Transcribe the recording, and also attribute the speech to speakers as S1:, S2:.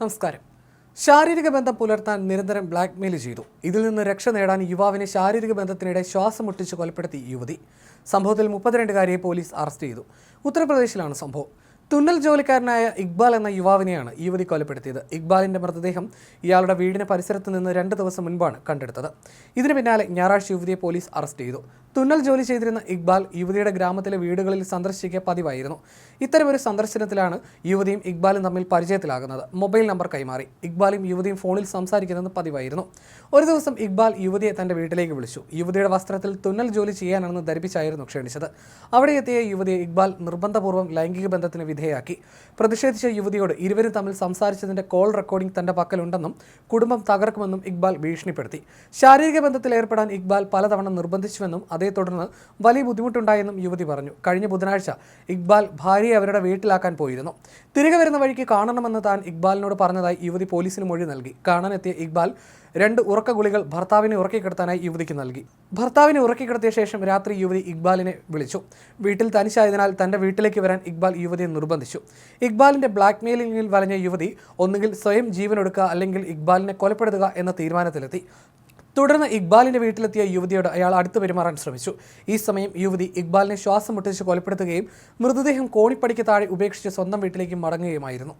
S1: നമസ്കാരം. ശാരീരിക ബന്ധം പുലർത്താൻ നിരന്തരം ബ്ലാക്ക്മെയിൽ ചെയ്തു. ഇതിൽ നിന്ന് രക്ഷ നേടാൻ യുവാവിനെ ശാരീരിക ബന്ധത്തിനിടെ ശ്വാസം മുട്ടിച്ച് കൊലപ്പെടുത്തി യുവതി. സംഭവത്തിൽ മുപ്പത്തിരണ്ടുകാരിയെ പോലീസ് അറസ്റ്റ് ചെയ്തു. ഉത്തർപ്രദേശിലാണ് സംഭവം. തുന്നൽ ജോലിക്കാരനായ ഇക്ബാൽ എന്ന യുവാവിനെയാണ് യുവതി കൊലപ്പെടുത്തിയത്. ഇക്ബാലിന്റെ മൃതദേഹം ഇയാളുടെ വീടിന് പരിസരത്ത് നിന്ന് രണ്ട് ദിവസം മുൻപാണ് കണ്ടെടുത്തത്. ഇതിനു പിന്നാലെ ഞായറാഴ്ച യുവതിയെ പോലീസ് അറസ്റ്റ് ചെയ്തു. തുന്നൽ ജോലി ചെയ്തിരുന്ന ഇക്ബാൽ യുവതിയുടെ ഗ്രാമത്തിലെ വീടുകളിൽ സന്ദർശിക്കുക പതിവായിരുന്നു. ഇത്തരമൊരു സന്ദർശനത്തിലാണ് യുവതിയും ഇക്ബാലും തമ്മിൽ പരിചയത്തിലാകുന്നത്. മൊബൈൽ നമ്പർ കൈമാറി. ഇക്ബാലും യുവതിയും ഫോണിൽ സംസാരിക്കുന്നത് പതിവായിരുന്നു. ഒരു ദിവസം ഇക്ബാൽ യുവതിയെ തന്റെ വീട്ടിലേക്ക് വിളിച്ചു. യുവതിയുടെ വസ്ത്രത്തിൽ തുന്നൽ ജോലി ചെയ്യാനാണെന്ന് ധരിപ്പിച്ചായിരുന്നു ക്ഷണിച്ചത്. അവിടെ എത്തിയ യുവതിയെ ഇക്ബാൽ നിർബന്ധപൂർവം ലൈംഗിക ബന്ധത്തിന് വിധേയാക്കി. പ്രതിഷേധിച്ച യുവതിയോട് ഇരുവരും തമ്മിൽ സംസാരിച്ചതിന്റെ കോൾ റെക്കോർഡിംഗ് തന്റെ പക്കലുണ്ടെന്നും കുടുംബം തകർക്കുമെന്നും ഇക്ബാൽ ഭീഷണിപ്പെടുത്തി. ശാരീരിക ബന്ധത്തിൽ ഏർപ്പെടാൻ ഇക്ബാൽ പലതവണ നിർബന്ധിച്ചുവെന്നും അതേ തുടർന്ന് വലിയ ബുദ്ധിമുട്ടുണ്ടായെന്നും യുവതി പറഞ്ഞു. കഴിഞ്ഞ ബുധനാഴ്ച ഇക്ബാൽ ഭാര്യയെ അവരുടെ വീട്ടിലാക്കാൻ പോയിരുന്നു. തിരികെ വരുന്ന വഴിക്ക് കാണണമെന്ന് താൻ ഇക്ബാലിനോട് പറഞ്ഞതായി യുവതി പോലീസിന് മൊഴി നൽകി. കാണാനെത്തിയ ഇക്ബാൽ രണ്ട് ഉറക്ക ഗുളികൾ ഭർത്താവിനെ ഉറക്കിക്കിടത്താനായി യുവതിക്ക് നൽകി. ഭർത്താവിനെ ഉറക്കിക്കിടത്തിയ ശേഷം രാത്രി യുവതി ഇക്ബാലിനെ വിളിച്ചു. വീട്ടിൽ തനിച്ചായതിനാൽ തന്റെ വീട്ടിലേക്ക് വരാൻ ഇക്ബാൽ യുവതിയെ നിർബന്ധിച്ചു. ഇക്ബാലിന്റെ ബ്ലാക്ക് മെയിലിംഗിൽ വലഞ്ഞ യുവതി ഒന്നുകിൽ സ്വയം ജീവനൊടുക്കുക അല്ലെങ്കിൽ ഇക്ബാലിനെ കൊലപ്പെടുത്തുക എന്ന തീരുമാനത്തിലെത്തി. തുടർന്ന് ഇക്ബാലിന്റെ വീട്ടിലെത്തിയ യുവതിയോട് അയാൾ അടുത്ത് പെരുമാറാൻ ശ്രമിച്ചു. ഈ സമയം യുവതി ഇക്ബാലിനെ ശ്വാസം മുട്ടിച്ച് കൊലപ്പെടുത്തുകയും മൃതദേഹം കോണിപ്പടിക്ക് താഴെ ഉപേക്ഷിച്ച് സ്വന്തം വീട്ടിലേക്ക് മടങ്ങുകയുമായിരുന്നു.